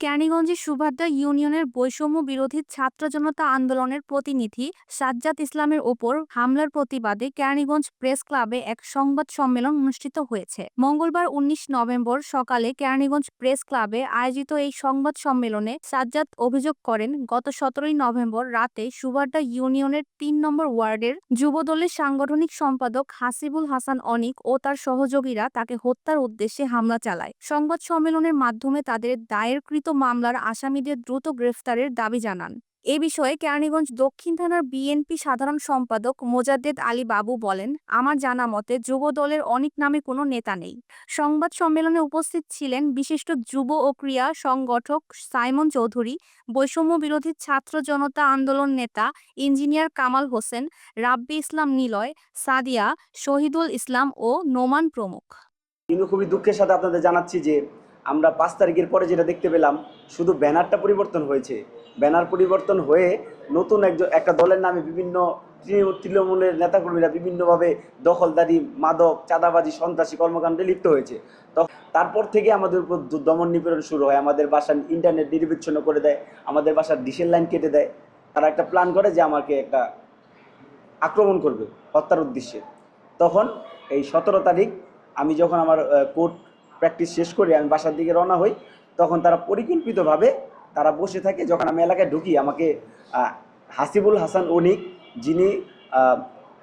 কেরানীগঞ্জের সুভাদ্রা ইউনিয়নের বৈষম্য বিরোধী ছাত্র জনতা আন্দোলনের প্রতিনিধি সাজ্জাদ ইসলামের ওপর হামলার প্রতিবাদে কেরানীগঞ্জ প্রেস ক্লাবে এক সংবাদ সম্মেলন অনুষ্ঠিত হয়েছে। মঙ্গলবার উনিশ নভেম্বর সকালে কেরানীগঞ্জ প্রেস ক্লাবে আয়োজিত এই সংবাদ সম্মেলনে সাজ্জাদ অভিযোগ করেন, গত সতেরোই নভেম্বর রাতে সুভাদ্রা ইউনিয়নের তিন নম্বর ওয়ার্ডের যুবদলের সাংগঠনিক সম্পাদক হাসিবুল হাসান অনিক ও তার সহযোগীরা তাকে হত্যার উদ্দেশ্যে হামলা চালায়। সংবাদ সম্মেলনের মাধ্যমে তাদের দায়েরকৃত মামলার আসামিদের দ্রুত গ্রেফতারের দাবি জানান। এ বিষয়ে কেরানীগঞ্জ দক্ষিণ থানার বিএনপি সাধারণ সম্পাদক মোজাদ্দেদ আলী বাবু বলেন, আমার জানা মতে যুব দলের অনেক নামে কোনো নেতা নেই। সংবাদ সম্মেলনে উপস্থিত ছিলেন বিশিষ্ট যুব ও ক্রিয়া সংগঠক সাইমন চৌধুরী, বৈষম্য বিরোধী ছাত্র জনতা আন্দোলন নেতা ইঞ্জিনিয়ার কামাল হোসেন, রাব্বি ইসলাম নিলয়, সাদিয়া, শহীদুল ইসলাম ও নোমান প্রমুখ। কিন্তু খুবই দুঃখের সাথে আপনাদের জানাচ্ছি যে আমরা পাঁচ তারিখের পরে যেটা দেখতে পেলাম, শুধু ব্যানারটা পরিবর্তন হয়েছে। ব্যানার পরিবর্তন হয়ে নতুন একজন, একটা দলের নামে বিভিন্ন তৃণমূলের নেতাকর্মীরা বিভিন্নভাবে দখলদারি, মাদক, চাঁদাবাজি, সন্ত্রাসী কর্মকাণ্ডে লিপ্ত হয়েছে। তারপর থেকে আমাদের উপর দমন নিপীড়ন শুরু হয়। আমাদের বাসার ইন্টারনেট নির্বিচ্ছিন্ন করে দেয়। আমাদের বাসার ডিশের লাইন কেটে দেয়। তারা একটা প্ল্যান করে যে আমাকে একটা আক্রমণ করবে হত্যার উদ্দেশ্যে। তখন এই সতেরো তারিখ আমি যখন আমার কোর্ট প্র্যাকটিস শেষ করে আমি বাসার দিকে রওনা হই, তখন তারা পরিকল্পিতভাবে তারা বসে থাকে। যখন আমি এলাকায় ঢুকি, আমাকে হাসিবুল হাসান অনিক যিনি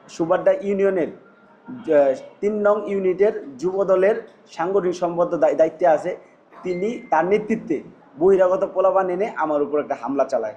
সুবাড্ডা ইউনিয়নের তিন নং ইউনিটের যুব দলের সাংগঠনিক সম্বদ্ধ দায়- দায়িত্বে আছে, তিনি তার নেতৃত্বে বহিরাগত পোলাবান এনে আমার উপর একটা হামলা চালায়।